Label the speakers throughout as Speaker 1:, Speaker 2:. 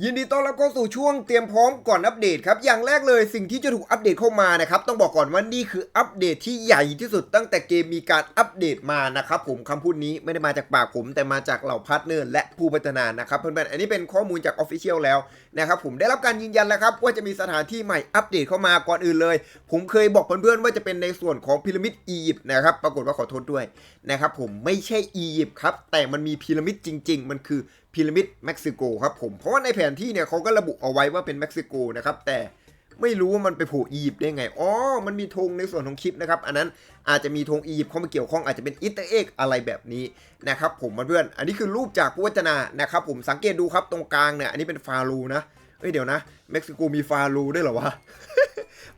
Speaker 1: ยินดีต้อนรับเข้าสู่ช่วงเตรียมพร้อมก่อนอัปเดตครับ อย่างแรกเลยสิ่งที่จะถูกอัปเดตเข้ามานะครับ ต้องบอกก่อนว่านี่คืออัปเดตที่ใหญ่ที่สุดตั้งแต่เกมมีการอัปเดตมานะครับผมคำพูดนี้ไม่ได้มาจากปากผมแต่มาจากเหล่าพาร์ทเนอร์และผู้พัฒนานะครับเพื่อนๆอันนี้เป็นข้อมูลจากออฟฟิเชียลแล้วนะครับผมได้รับการยืนยันแล้วครับว่าจะมีสถานที่ใหม่อัปเดตเข้ามาก่อนอื่นเลย ผมเคยบอกเพื่อนๆว่าจะเป็นในส่วนของพีระมิดอียิปต์นะครับปรากฏว่าขอโทษด้วยนะครับผมไม่ใช่อียิปต์ครับแต่มันมีพีระมิดจริง ๆ มันคือ พีระมิดเม็กซิโกครับผม เพราะว่าในแผนที่เนี่ยเขาก็ระบุเอาไว้ว่าเป็นเม็กซิโกนะครับ แต่ไม่รู้ว่ามันไปโผล่อียิปต์ได้ไง อ๋อ มันมีธงในส่วนของคลิปนะครับ อันนั้นอาจจะมีธงอียิปต์เข้ามาเกี่ยวข้องอาจจะเป็นอิตาเอกอะไรแบบนี้นะครับผมเพื่อน อันนี้คือรูปจากผู้วัฒนานะครับผมสังเกตดูครับตรงกลางเนี่ย อันนี้เป็นฟารูนะ เอ้ยเดี๋ยวนะ เม็กซิโกมีฟารูด้วยเหรอวะ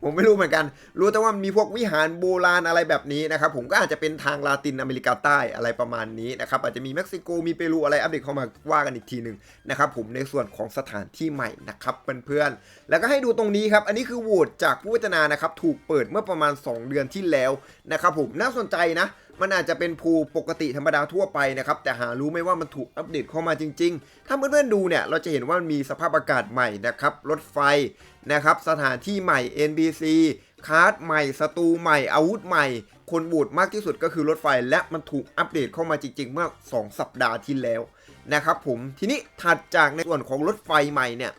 Speaker 1: ผมไม่รู้เหมือนกัน รู้แต่ว่ามีพวกวิหารโบราณอะไรแบบนี้นะครับ ผมก็อาจจะเป็นทางลาตินอเมริกาใต้อะไรประมาณนี้นะครับ อาจจะมีเม็กซิโก มีเปรูอะไรอัปเดตเข้ามาว่ากันอีกทีหนึ่งนะครับ ผมในส่วนของสถานที่ใหม่นะครับเพื่อนๆ แล้วก็ให้ดูตรงนี้ครับ อันนี้คือโหวตจากผู้พัฒนานะครับ ถูกเปิดเมื่อประมาณ 2 เดือนที่แล้วนะครับ ผมน่าสนใจนะมันอาจจะเป็นภูปกติธรรมดาทั่วไปนะครับ แต่หารู้ไหม่ว่ามันถูกอัปเดตเข้ามาจริง ๆ ถ้าเพื่อนๆดูเนี่ย เราจะเห็นว่ามันมีสภาพอากาศใหม่นะครับ รถไฟ นะครับสถานที่ใหม่ NBC คาร์ดใหม่สตูใหม่อาวุธใหม่ คนบูดมากที่สุดก็คือรถไฟ และมันถูกอัปเดตเข้ามาจริง ๆ เมื่อ 2 สัปดาห์ที่แล้วนะครับผมทีนี้ถัดจากในส่วนของรถไฟใหม่เนี่ย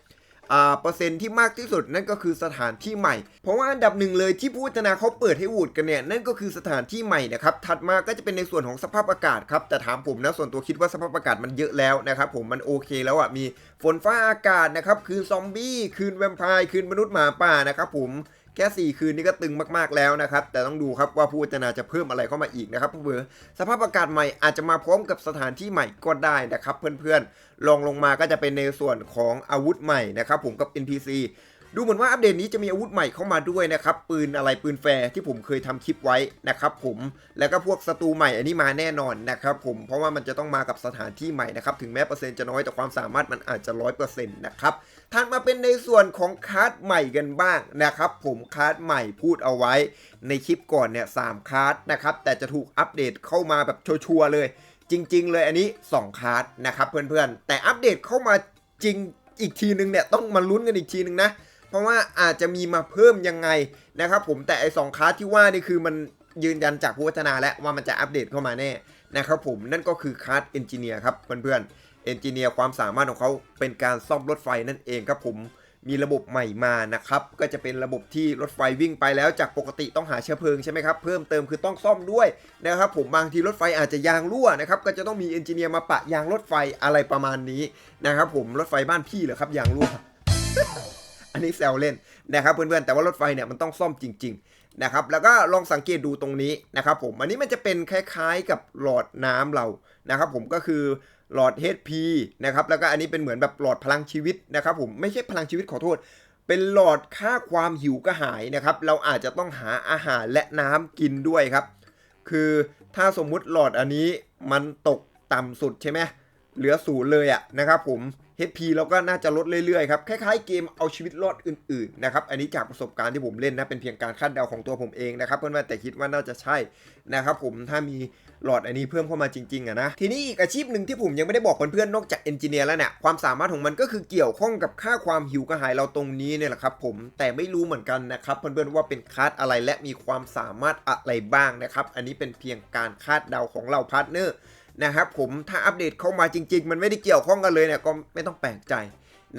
Speaker 1: เปอร์เซ็นต์ที่มากที่สุดนั่นก็คือสถานที่ใหม่ เพราะว่าอันดับหนึ่งเลยที่ผู้พัฒนาเขาเปิดให้วูดกันเนี่ยนั่นก็คือสถานที่ใหม่นะครับถัดมาก็จะเป็นในส่วนของสภาพอากาศครับแต่ถามผมนะส่วนตัวคิดว่าสภาพอากาศมันเยอะแล้วนะครับผมมันโอเคแล้วอะมีฝนฟ้าอากาศนะครับคืนซอมบี้คืนแวมไพร์คืนมนุษย์หมาป่านะครับผม แค่ 4 คืนนี้ก็ตึงมากๆแล้วนะครับ แต่ต้องดูครับว่าผู้พัฒนาจะเพิ่มอะไรเข้ามาอีกนะครับเพื่อสภาพอากาศใหม่อาจจะมาพร้อมกับสถานที่ใหม่ก็ได้นะครับ เพื่อนๆลองลงมาก็จะเป็นในส่วนของอาวุธใหม่นะครับผมกับ NPC ดูเหมือนว่าอัปเดตนี้จะมีอาวุธใหม่เข้ามาด้วยนะครับ ปืนอะไรปืนแฟร์ที่ผมเคยทำคลิปไว้นะครับผมแล้วก็พวกศัตรูใหม่อันนี้มาแน่นอนนะครับผมเพราะว่ามันจะต้องมากับสถานที่ใหม่นะครับถึงแม้เปอร์เซ็นต์จะน้อยแต่ความสามารถมันอาจจะร้อยเปอร์เซ็นต์นะครับถัดมาเป็นในส่วนของคาร์ดใหม่กันบ้างนะครับผมคาร์ดใหม่พูดเอาไว้ ในคลิปก่อนเนี่ยสามคาร์ดนะครับแต่จะถูกอัปเดตเข้ามาแบบชัวร์เลยจริง ๆ เลยอันนี้ 2 คาร์ดนะครับเพื่อนๆ แต่อัปเดตเข้ามาจริงอีกทีนึงเนี่ยต้องมาลุ้นกันอีกทีนึงนะ เพราะว่าอาจจะมีมาเพิ่มยังไงนะครับผมแต่ไอ้สองคาร์ดที่ว่านี่คือมันยืนยันจากผู้พัฒนาแล้วว่ามันจะอัปเดตเข้ามาแน่นะครับผมนั่นก็คือคาร์ดเอนจิเนียร์ครับเพื่อนๆเอนจิเนียร์ความสามารถของเขาเป็นการซ่อมรถไฟนั่นเองครับผมมีระบบใหม่มานะครับ ก็จะเป็นระบบที่รถไฟวิ่งไปแล้วจากปกติต้องหาเชื้อเพลิงใช่ไหมครับเพิ่มเติมคือต้องซ่อมด้วยนะครับ ผมบางทีรถไฟอาจจะยางรั่วนะครับ ก็จะต้องมีเอนจิเนียร์มาปะยางรถไฟอะไรประมาณนี้นะครับ ผมรถไฟบ้านพี่เหรอครับยางรั่ว อันนี้แซวเล่นนะครับเพื่อนๆแต่ว่ารถไฟเนี่ยมันต้องซ่อมจริง ๆนะครับ แล้วก็ลองสังเกตดูตรงนี้นะครับผมอันนี้มันจะเป็นคล้ายๆกับหลอดน้ำเรานะครับ ผมก็คือหลอด HP นะครับแล้วก็อันนี้เป็นเหมือนแบบหลอดพลังชีวิตนะครับ ผมไม่ใช่พลังชีวิตขอโทษ เป็นหลอดค่าความหิวกระหายนะครับ เราอาจจะต้องหาอาหารและน้ำกินด้วยครับ คือถ้าสมมุติหลอดอันนี้มันตกต่ำสุดใช่ไหม เหลือศูนย์เลยอะนะครับผม HP เราก็น่าจะลดเรื่อยๆครับคล้ายๆเกมเอาชีวิตรอดอื่นๆนะครับอันนี้จากประสบการณ์ที่ผมเล่นนะเป็นเพียงการคาดเดาของตัวผมเองนะครับเพื่อนๆแต่คิดว่าน่าจะใช่นะครับผมถ้ามีหลอดอันนี้เพิ่มเข้ามาจริงๆอะนะทีนี้อีกอาชีพหนึ่งที่ผมยังไม่ได้บอกเพื่อนๆนอกจากเอนจิเนียร์แล้วเนี่ยความสามารถของมันก็คือเกี่ยวข้องกับค่าความหิวกระหายเราตรงนี้เนี่ยแหละครับผมแต่ไม่รู้เหมือนกันนะครับเพื่อนๆว่าเป็นคาดอะไรและมีความสามารถอะไรบ้างนะครับอันนี้เป็นเพียงการคาดเดาของเราพาร์ทเนอร์ นะครับผมถ้าอัปเดตเข้ามาจริง ๆ มันไม่ได้เกี่ยวข้องกันเลยเนี่ยก็ไม่ต้องแปลกใจ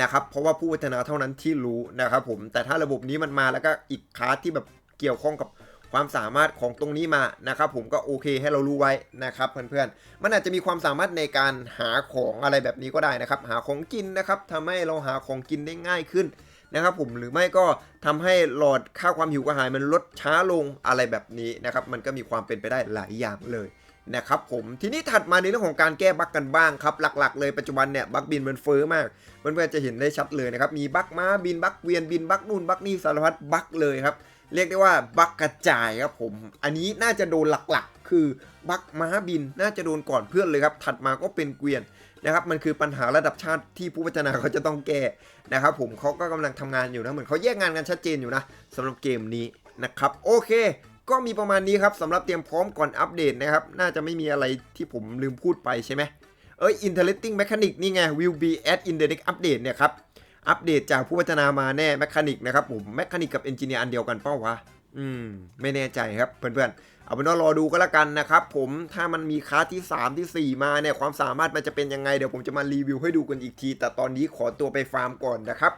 Speaker 1: นะครับเพราะว่าผู้พัฒนาเท่านั้นที่รู้นะครับผมแต่ถ้าระบบนี้มันมาแล้วก็อีกคาร์ดที่แบบเกี่ยวข้องกับความสามารถของตรงนี้มานะครับผมก็โอเคให้เรารู้ไว้นะครับเพื่อนๆ มันอาจจะมีความสามารถในการหาของอะไรแบบนี้ก็ได้นะครับ หาของกินนะครับทำให้เราหาของกินได้ง่ายขึ้นนะครับผมหรือไม่ก็ทำให้หลอดค่าความหิวกระหายมันลดช้าลงอะไรแบบนี้นะครับมันก็มีความเป็นไปได้หลายอย่างเลย นะครับผมทีนี้ถัดมาในเรื่องของการแก้บั๊กกันบ้างครับ หลัก ๆ เลยปัจจุบันเนี่ยบั๊กบินมันเฟ้อมากเพื่อนๆจะเห็นได้ชัดเลยนะครับมีบั๊กม้าบินบั๊กเวียนบินบั๊กนู่นบั๊กนี่สารพัดบั๊กเลยครับเรียกได้ว่าบั๊กกระจายครับผม อันนี้น่าจะโดนหลักๆ คือบั๊กม้าบินน่าจะโดนก่อนเพื่อนเลยครับ ถัดมาก็เป็นเกวียนนะครับ มันคือปัญหาระดับชาติที่ผู้พัฒนาเขาจะต้องแก้นะครับ ผมเขาก็กำลังทำงานอยู่นะ เหมือนเขาแยกงานกันชัดเจนอยู่นะสำหรับเกมนี้นะครับ โอเค ก็มีประมาณนี้ครับสำหรับเตรียมพร้อมก่อนอัปเดตนะครับ น่าจะไม่มีอะไรที่ผมลืมพูดไปใช่ไหมเอ้ย interesting mechanic นี่ไง will be add in the next update เนี่ยครับ อัปเดตจากผู้พัฒนามาแน่ mechanic นะครับผม mechanic กับ engineer อันเดียวกันเป้าวะ อืม ไม่แน่ใจครับเพื่อนๆ เอาเป็นว่ารอดูก็แล้วกันนะครับผม ถ้ามันมีคาสที่ 3ทีสี่ 4 มาเนี่ย ความสามารถมันจะเป็นยังไง เดี๋ยวผมจะมารีวิวให้ดูกันอีกที แต่ตอนนี้ขอตัวไปฟาร์มก่อนนะครับ